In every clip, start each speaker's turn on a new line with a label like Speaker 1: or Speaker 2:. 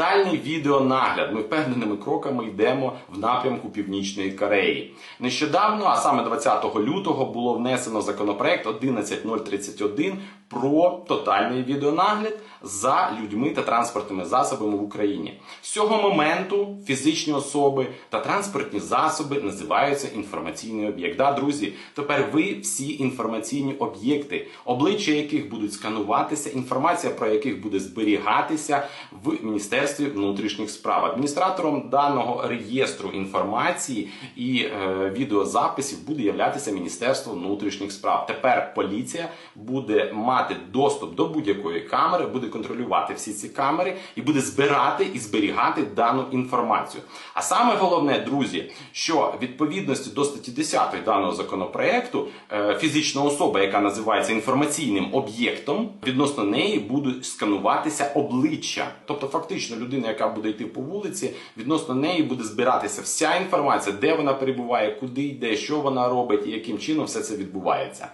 Speaker 1: Тотальний відеонагляд. Ми впевненими кроками йдемо в напрямку Північної Кореї. Нещодавно, а саме 20 лютого, було внесено законопроект 11031 про тотальний відеонагляд за людьми та транспортними засобами в Україні. З цього моменту фізичні особи та транспортні засоби називаються інформаційний об'єкт. Да, друзі, тепер ви всі інформаційні об'єкти, обличчя яких будуть скануватися, інформація про яких буде зберігатися в Міністерстві внутрішніх справ. Адміністратором даного реєстру інформації і е, відеозаписів буде являтися Міністерство внутрішніх справ. Тепер поліція буде мати доступ до будь-якої камери, буде контролювати всі ці камери і буде збирати і зберігати дану інформацію. А саме головне, друзі, що відповідності до статті 10 даного законопроекту е, фізична особа, яка називається інформаційним об'єктом, відносно неї будуть скануватися обличчя. Тобто, фактично, людина, яка буде йти по вулиці, відносно неї буде збиратися вся інформація, де вона перебуває, куди йде, що вона робить і яким чином все це відбувається.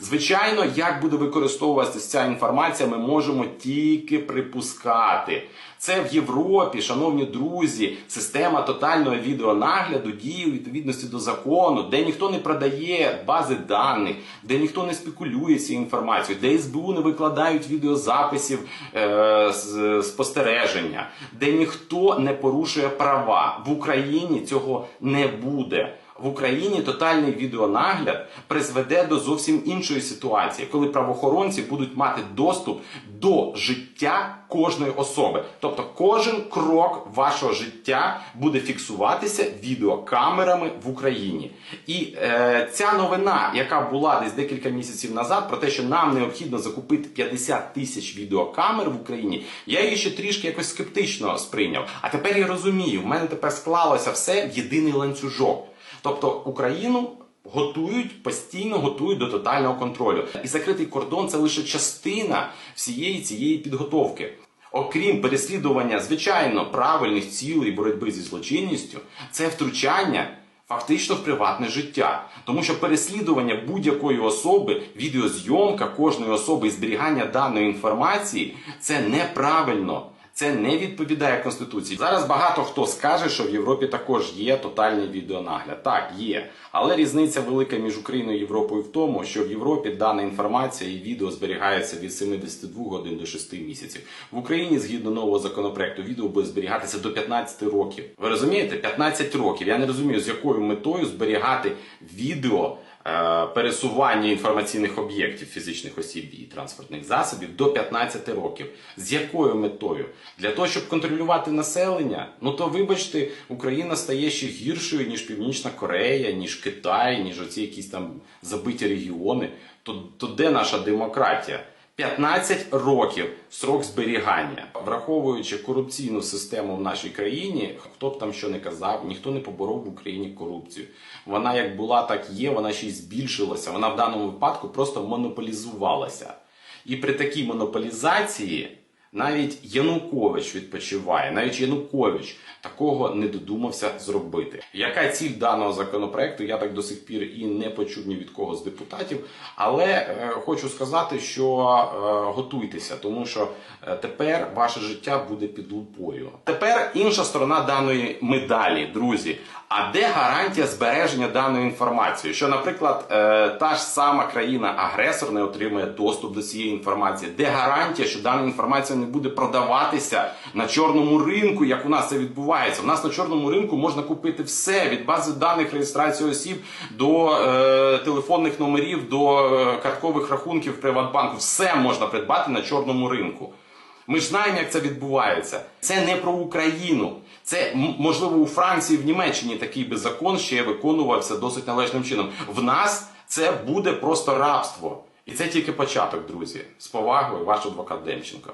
Speaker 1: Звичайно, як буде використовуватися ця інформація, ми можемо тільки припускати. Це в Європі, шановні друзі, система тотального відеонагляду діє у відповідності до закону, де ніхто не продає бази даних, де ніхто не спекулює цією інформацією, де СБУ не викладають відеозаписів е, з- спостереження, де ніхто не порушує права. В Україні цього не буде. В Україні тотальний відеонагляд призведе до зовсім іншої ситуації, коли правоохоронці будуть мати доступ до життя кожної особи. Тобто кожен крок вашого життя буде фіксуватися відеокамерами в Україні. І е, ця новина, яка була десь декілька місяців назад, про те, що нам необхідно закупити 50 тисяч відеокамер в Україні, я її ще трішки якось скептично сприйняв. А тепер я розумію, в мене тепер склалося все в єдиний ланцюжок. Тобто Україну готують постійно готують до тотального контролю. І закритий кордон це лише частина всієї цієї підготовки. Окрім переслідування звичайно правильних цілей боротьби зі злочинністю, це втручання фактично в приватне життя. Тому що переслідування будь-якої особи, відеозйомка кожної особи і зберігання даної інформації це неправильно. Це не відповідає Конституції. Зараз багато хто скаже, що в Європі також є тотальний відеонагляд. Так, є. Але різниця велика між Україною і Європою в тому, що в Європі дана інформація і відео зберігається від 72 годин до 6 місяців. В Україні, згідно нового законопроекту, відео буде зберігатися до 15 років. Ви розумієте? 15 років. Я не розумію, з якою метою зберігати відео. Е, Пересування інформаційних об'єктів фізичних осіб і транспортних засобів до 15 років. З якою метою? Для того, щоб контролювати населення? Ну то вибачте, Україна стає ще гіршою, ніж Північна Корея, ніж Китай, ніж оці якісь там забиті регіони. То, то де наша демократія? 15 років срок зберігання, враховуючи корупційну систему в нашій країні, хто б там що не казав, ніхто не поборов в Україні корупцію. Вона як була, так є, вона ще й збільшилася. Вона в даному випадку просто монополізувалася. І при такій монополізації навіть Янукович відпочиває, навіть Янукович такого не додумався зробити. Яка ціль даного законопроекту? Я так до сих пір і не почув ні від кого з депутатів. Але е, хочу сказати, що е, готуйтеся, тому що е, тепер ваше життя буде під лупою. Тепер інша сторона даної медалі, друзі. А де гарантія збереження даної інформації? Що, наприклад, е, та ж сама країна-агресор не отримує доступ до цієї інформації? Де гарантія, що дана інформація не буде продаватися на чорному ринку, як у нас це відбувається? У нас на чорному ринку можна купити все від бази даних реєстрації осіб до е, телефонних номерів, до е, карткових рахунків Приватбанку. Все можна придбати на чорному ринку. Ми ж знаємо, як це відбувається. Це не про Україну. Це можливо у Франції, в Німеччині такий би закон ще виконувався досить належним чином. В нас це буде просто рабство. І це тільки початок, друзі. З повагою, ваш адвокат Демченко.